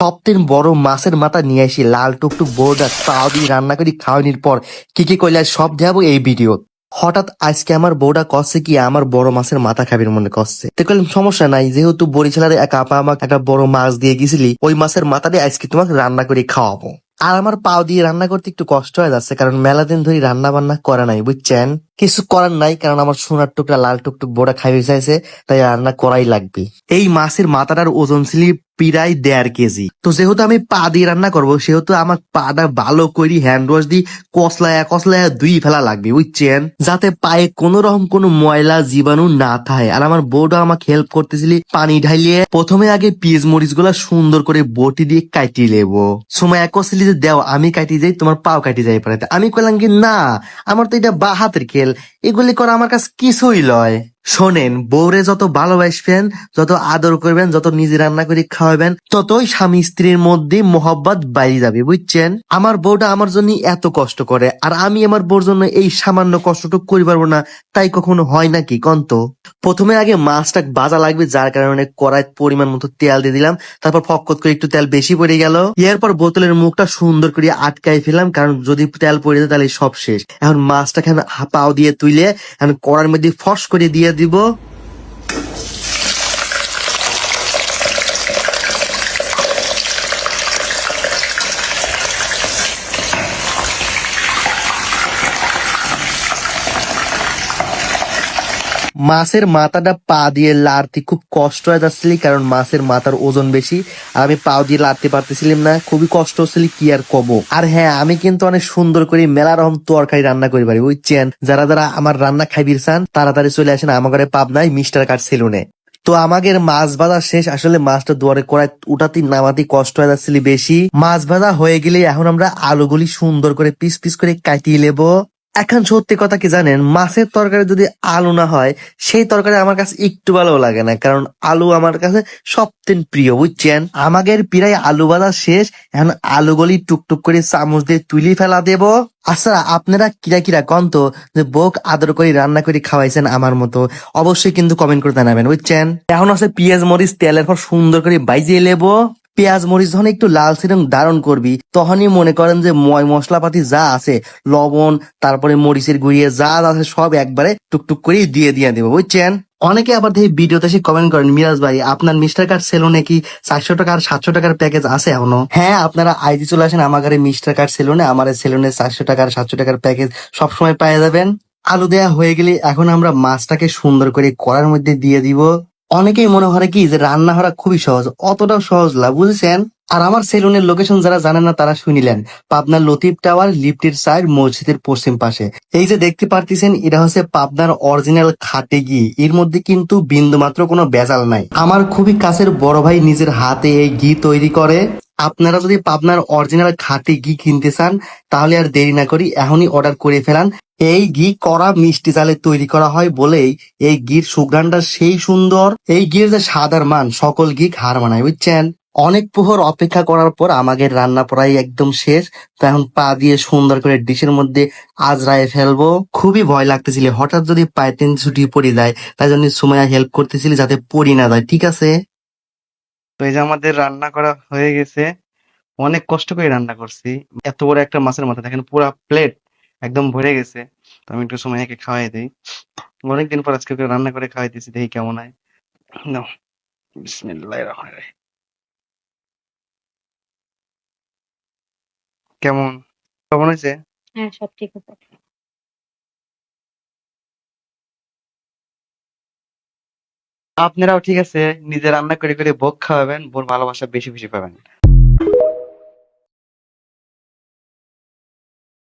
সবথেকে বড় মাছের মাথা নিয়ে আসি, লাল টুকটুক বোর্ডা তাও দিয়ে রান্না করি খাওয়ানির পর। কি কি কইলে সব দেখাবো এই ভিডিও হঠাৎ আজকে আমার বউটা কষছে কি, আমার বড় মাছের মাথা খাবির মনে কষছে তো সমস্যা নাই, যেহেতু বরিশালের এক আপা আমাকে একটা বড় মাছ দিয়ে গেছিলি, ওই মাছের মাথা দিয়ে আজকে তোমাকে রান্না করে খাওয়াবো। আর আমার পাও দিয়ে রান্না করতে একটু কষ্ট হয়ে যাচ্ছে, কারণ মেলা দিন ধরে রান্না বান্না করা নাই, বুঝছেন? কিছু করার নাই, কারণ আমার সোনার টুকরা, লাল টুকটুক বোড়া খাইবে চাইছে, তাই রান্না করাই লাগবে। এই মাছের মাথাটার ওজন ছিল প্রায় দেড় কেজি। তো যেহেতু আমি পা দিয়ে রান্না করব, সেহেতু আমার পাটা ভালো করে হ্যান্ড ওয়াশ দিয়ে কসলায়া কসলায়া দুই ফেলা লাগবে, বুঝছেন? যাতে পায়ে কোনো রকম কোনো ময়লা, জীবাণু না থাকে। আর আমার বউটা আমাকে হেল্প করতেছিলি পানি ঢালিয়ে, প্রথমে আগে পিস মরিচগুলা সুন্দর করে বটি দিয়ে কাটি লেবো। সময় এক কসলি যে, দেও, আমি কাটি যাই, তোমার পাও কাটি যাই পারে। আমি কইলাম কি, না, আমার তো এটা বা হাতের খেল। এগুলি করা আমার কাছে কিছুই লয়। শোনেন, বউরে যত ভালোবাসবেন, যত আদর করবেন, যত নিজে রান্না করে খাওয়াবেন, ততই স্বামী স্ত্রীর মধ্যে মোহব্বত বাইরে যাবে, বুঝছেন? আমার বউটা আমার জন্য এত কষ্ট করে, আর আমি আমার বউর জন্য এই সামান্য কষ্টটুকু করি পারব না, তাই কখনো হয় নাকি কন্ত প্রথমে আগে মাছটা বাজা লাগবে, যার কারণে কড়াই পরিমাণ মতো তেল দিয়ে দিলাম, তারপর ফকত করে একটু তেল বেশি পড়ে গেল। এরপর বোতলের মুখটা সুন্দর করে আটকাই ফেলাম কারণ যদি তেল পড়ে যায় তাহলে সব শেষ। এখন মাছটা এখন পাও দিয়ে তুলে আমি কড়ার মধ্যে ফস করে দিয়ে দিব। মাছের মাথাটা পা দিয়ে লাড়তে খুব কষ্ট হয়ে যাচ্ছিল, কারণ মাছের মাথার ওজন বেশি। আর আমি পাও দিয়ে লাড়তে পারতেছিলাম না, খুবই কষ্ট হচ্ছিল, কি আর কব? আর হ্যাঁ আমি কিন্তু অনেক সুন্দর করে মেলা রকম তরকারি রান্না করি পারি। বুঝছেন যারা যারা আমার রান্না খাইবির চান, তাড়াতাড়ি চলে আসেন, আমার ঘরে পাবনায় মিস্টার কাট সেলুনে। তো আমাদের মাছ ভাজা শেষ, আসলে মাছটা দুয়ারে করায় উঠাতে নামাতে কষ্ট হয়ে যাচ্ছিল বেশি। মাছ ভাজা হয়ে গেলে এখন আমরা আলুগুলি সুন্দর করে পিস পিস করে কাটিয়ে নেব। এখন সত্যি কথা কি জানেন? মাছের তরকারি যদি আলু না হয়, সেই তরকারি আমার কাছে একটু ভালো লাগে না। কারণ আলু আমার কাছে সবথেকে প্রিয়, বুঝছেন? আমাদের প্রায় আলু বাজার শেষ, এখন আলুগুলি টুকটুক করে চামচ দিয়ে তুলি ফেলা দেব। আচ্ছা আপনারা কিরা কিরা কন্ত যে বোক আদর করে রান্না করে খাওয়াইছেন আমার মতো। অবশ্যই কিন্তু কমেন্ট করে জানাবেন, বুঝছেন? এখন আছে পেঁয়াজ মরিচ তেলের পর সুন্দর করে বাইজিয়ে নেব। পেঁয়াজ, মরিচ যখন একটু লাল সিরং ধারণ করবি। তখনই মনে করেন যে ময় মশলাপাতি যা আছে, লবণ, তারপরে মরিচের গুঁড়িয়ে যা আছে সব একবারে টুকটুক করে দিয়ে দিয়ে দেবো, বুঝছেন? অনেকে আবার দেখি ভিডিওতে এসে কমেন্ট করেন, মিরাজ ভাই, আপনার মিস্টার কার্ড সেলুনে কি চারশো টাকার সাতশো টাকার প্যাকেজ আছে এখনও? হ্যাঁ আপনারা আইডি চলে আসেন, আমার মিস্টার কার্ড সেলুনে আমার সেলুনে চারশো টাকার সাতশো টাকার প্যাকেজ সবসময় পেয়ে যাবেন। আলু দেয়া হয়ে গেলে এখন আমরা মাছটাকে সুন্দর করে কড়ার মধ্যে দিয়ে দিব। অনেকেই মনে করে কি যে রান্না করা খুবই সহজ অতটাও সহজ না বুঝেছেন? আর আমার সেলুনের লোকেশন যারা জানেন না, তারা শুনিলেন পাবনার লতিফ টাওয়ার, লিফটের সাইড মসজিদের পশ্চিম পাশে। এই যে দেখতে পারতেছেন, এটা হচ্ছে পাবনার অরিজিনাল খাটে ঘি এর মধ্যে কিন্তু বিন্দু মাত্র কোনো বেজাল নাই। আমার খুবই কাছের বড় ভাই নিজের হাতে এই ঘি তৈরি করে। আপনারা যদি পাবনার অরিজিনাল খাঁটি ঘি কিনতে চান, তাহলে আর দেরি না করি, এখনই অর্ডার করে ফেলান। এই ঘি কড়া মিষ্টি চালে তৈরি করা হয় বলেই এই ঘির সুঘ্রাণটা সেই সুন্দর। এই ঘির যে সাদার মান, সকল ঘি হার মানায়, বুঝছেন? অনেক প্রহর অপেক্ষা করার পর আমাদের রান্না প্রায় একদম শেষ। তো এখন পা দিয়ে সুন্দর করে ডিশের মধ্যে আজরায় ফেলব। খুবই ভয় লাগতেছিল। হঠাৎ যদি পায়ে টেন ছুটি পড়ে যায়, তাই জন্য সময় হেল্প করতেছিলি যাতে পড়ি না যায়। ঠিক আছে? তো এই যে আমাদের রান্না করা হয়ে গেছে। অনেক কষ্ট করে রান্না করছি। এত বড় একটা মাছের মাথা। দেখেন পুরো প্লেট একদম ভরে গেছে। তো আমি একটু সময় একে খাওয়াই দিই। অনেকদিন পর আজকে রান্না করে খাওয়াই দিয়েছি দেখি কেমন হয়। বিসমিল্লাহির রহমানির রহিম। কেমন? কেমন হয়েছে? হ্যাঁ সব ঠিক আছে। আপনারাও ঠিক আছে নিজে রান্না করে করে ভোগ খাওয়াবেন বোর ভালোবাসা বেশি বেশি পাবেন।